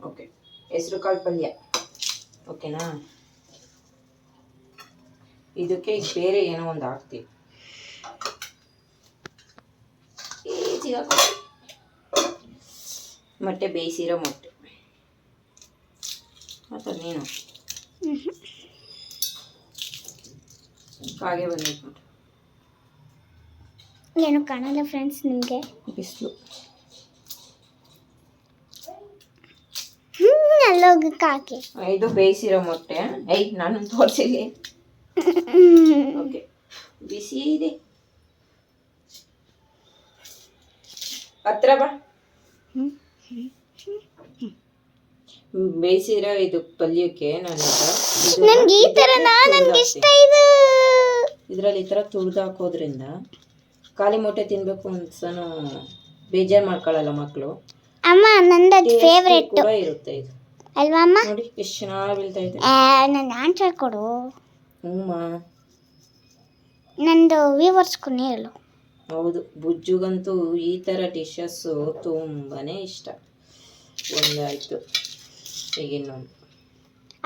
Okay ಹೆಸರು ಕಾಳು ಪಲ್ಯ ಓಕೆನಾ ಇದಕ್ಕೆ ಈಗ ಬೇರೆ ಏನೋ ಒಂದು ಹಾಕ್ತೀವಿ ಈಜಿಗೆ. ಮೊಟ್ಟೆ ಬೇಯಿಸಿರೋ ಮೊಟ್ಟೆ ಅಥವಾ ನೀನು ಕಾಗೆ ಬಂದಿತ್ತು ಏನು ಕಾಣಲ್ಲ ಫ್ರೆಂಡ್ಸ್ ನಿಮಗೆ ಬಿಸಿಲು ಅಲ್ಲೋಗಿ ಕಾಕೆ ಇದು ಬೇಯಿಸಿರೋ ಮೊಟ್ಟೆ. ಐ ನಾನು ತೋರಿಸಿಲಿ ಓಕೆ. ಬಿಸಿ ಇದೆ. ಹತ್ರ ಬಾ. ಬೇಯಿಸಿರೋ ಇದು ಪಲ್ಯಕ್ಕೆ ನಾನು ನನಗೆ ಈ ತರ ನನ್ಗೆ ಇಷ್ಟ ಇದು. ಇದರಲ್ಲಿ ಈ ಥರ ತುಳಿದು ಹಾಕೋದ್ರಿಂದ ಖಾಲಿ ಮೊಟ್ಟೆ ತಿನ್ಬೇಕು ಅನ್ಸನು ಬೇಜಾರು ಮಾಡ್ಕೊಳ್ಳಲ್ಲ ಮಕ್ಕಳು ಅಮ್ಮ ನಂದು ಫೇವ್ರೆಟ್ ಕೂಡ ಇರುತ್ತೆ ಇದು. ಅಲ್ವಾ ಅಮ್ಮ? ನೋಡಿ ಎಷ್ಟು ಚೆನ್ನಾಗಿ ಬೀಳ್ತಾ ಇದೆ. ನನ್ನ ಆನ್ಸರ್ ಕೊಡು. ಹ್ಞೂಮ್ಮ ನಂದು ವ್ಯೂವರ್ಸ್ಗೂ ಹೇಳು. ಹೌದು ಬುಜ್ಜುಗಂತೂ ಈ ಥರ ಡಿಶಸ್ಸು ತುಂಬಾನೇ ಇಷ್ಟ. ಒಂದಾಯಿತು. ಈಗ ಇನ್ನೊಂದು.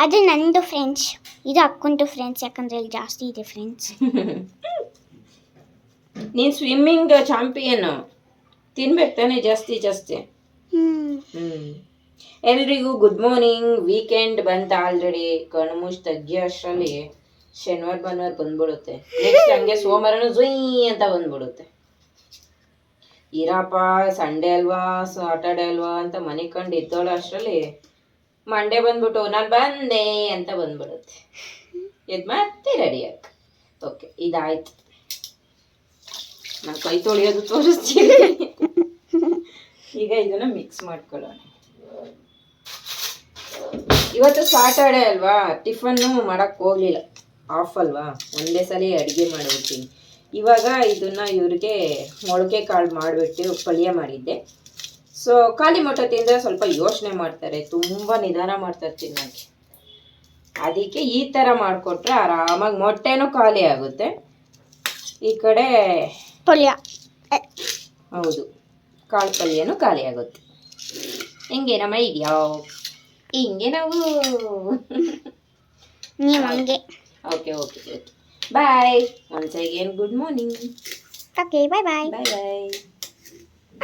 ಅದು ನಂದು ಫ್ರೆಂಡ್ಸ್ ಇದು ಅಕ್ಕಂದು ಫ್ರೆಂಡ್ಸ್ ಯಾಕಂದ್ರೆ ಇಲ್ಲಿ ಜಾಸ್ತಿ ಇದೆ ಫ್ರೆಂಡ್ಸ್ ನೀನು ಸ್ವಿಮ್ಮಿಂಗ್ ಚಾಂಪಿಯನ್ ತಿನ್ಬೇಕು ತಾನೇ ಜಾಸ್ತಿ ಜಾಸ್ತಿ. ಹ್ಞೂ ಎಲ್ರಿಗೂ ಗುಡ್ ಮಾರ್ನಿಂಗ್ ವೀಕೆಂಡ್ ಬಂತ ಆಲ್ರೆಡಿ ಕಣ್ಮುಷ್ ತಗ್ಗಿ ಅಷ್ಟರಲ್ಲಿ ಶನಿವಾರ, ಭಾನುವಾರ ಬಂದ್ಬಿಡುತ್ತೆ. ನೆಕ್ಸ್ಟ್ ಹಂಗೆ ಸೋಮವಾರನು ಜುಯ್ ಅಂತ ಬಂದ್ಬಿಡುತ್ತೆ. ಇರಪ್ಪ ಸಂಡೇ ಅಲ್ವಾ ಸಾಟರ್ಡೆ ಅಲ್ವಾ ಅಂತ ಮನೆ ಕಂಡು ಇದ್ದೋಳ ಅಷ್ಟರಲ್ಲಿ ಮಂಡೇ ಬಂದ್ಬಿಟ್ಟು ನಾನು ಬಂದೆ ಅಂತ ಬಂದ್ಬಿಡುತ್ತೆ. ಇದು ಮತ್ತೆ ರೆಡಿ ಆಗ. ಓಕೆ ಇದಾಯ್ತು. ನಾನು ಕೈ ತೊಳೆಯೋದು ತೋರಿಸ್ತೀನಿ. ಈಗ ಇದನ್ನ ಮಿಕ್ಸ್ ಮಾಡ್ಕೊಳ್ಳೋಣ. ಇವತ್ತು ಸಾಟರ್ಡೆ ಅಲ್ವಾ? ಟಿಫನ್ನು ಮಾಡಕ್ಕೆ ಹೋಗಲಿಲ್ಲ. ಆಫ್ ಅಲ್ವಾ? ಒಂದೇ ಸಲ ಅಡುಗೆ ಮಾಡಿಬಿಡ್ತೀನಿ ಇವಾಗ ಇದನ್ನು ಇವ್ರಿಗೆ ಮೊಳಕೆ ಕಾಳು ಮಾಡಿಬಿಟ್ಟು ಪಲ್ಯ ಮಾಡಿದ್ದೆ. ಸೊ ಖಾಲಿ ಮೊಟ್ಟೆ ತಿಂದರೆ ಸ್ವಲ್ಪ ಯೋಚನೆ ಮಾಡ್ತಾರೆ. ತುಂಬ ನಿಧಾನ ಮಾಡ್ತಾರೆ ತಿನ್ನೋಕ್ಕೆ. ಅದಕ್ಕೆ ಈ ಥರ ಮಾಡಿಕೊಟ್ರೆ ಆರಾಮಾಗಿ ಮೊಟ್ಟೆನೂ ಖಾಲಿ ಆಗುತ್ತೆ. ಈ ಕಡೆ ಪಲ್ಯ. ಹೌದು. ಕಾಳು ಪಲ್ಯನೂ ಖಾಲಿ ಆಗುತ್ತೆ. ಹಿಂಗೆ ನಮ್ಮ ಇದೆಯಾ ಹಿಂಗೆ ನಾವು ನೀವು ಹಂಗೆ. Okay okay okay bye once again good morning okay bye bye bye bye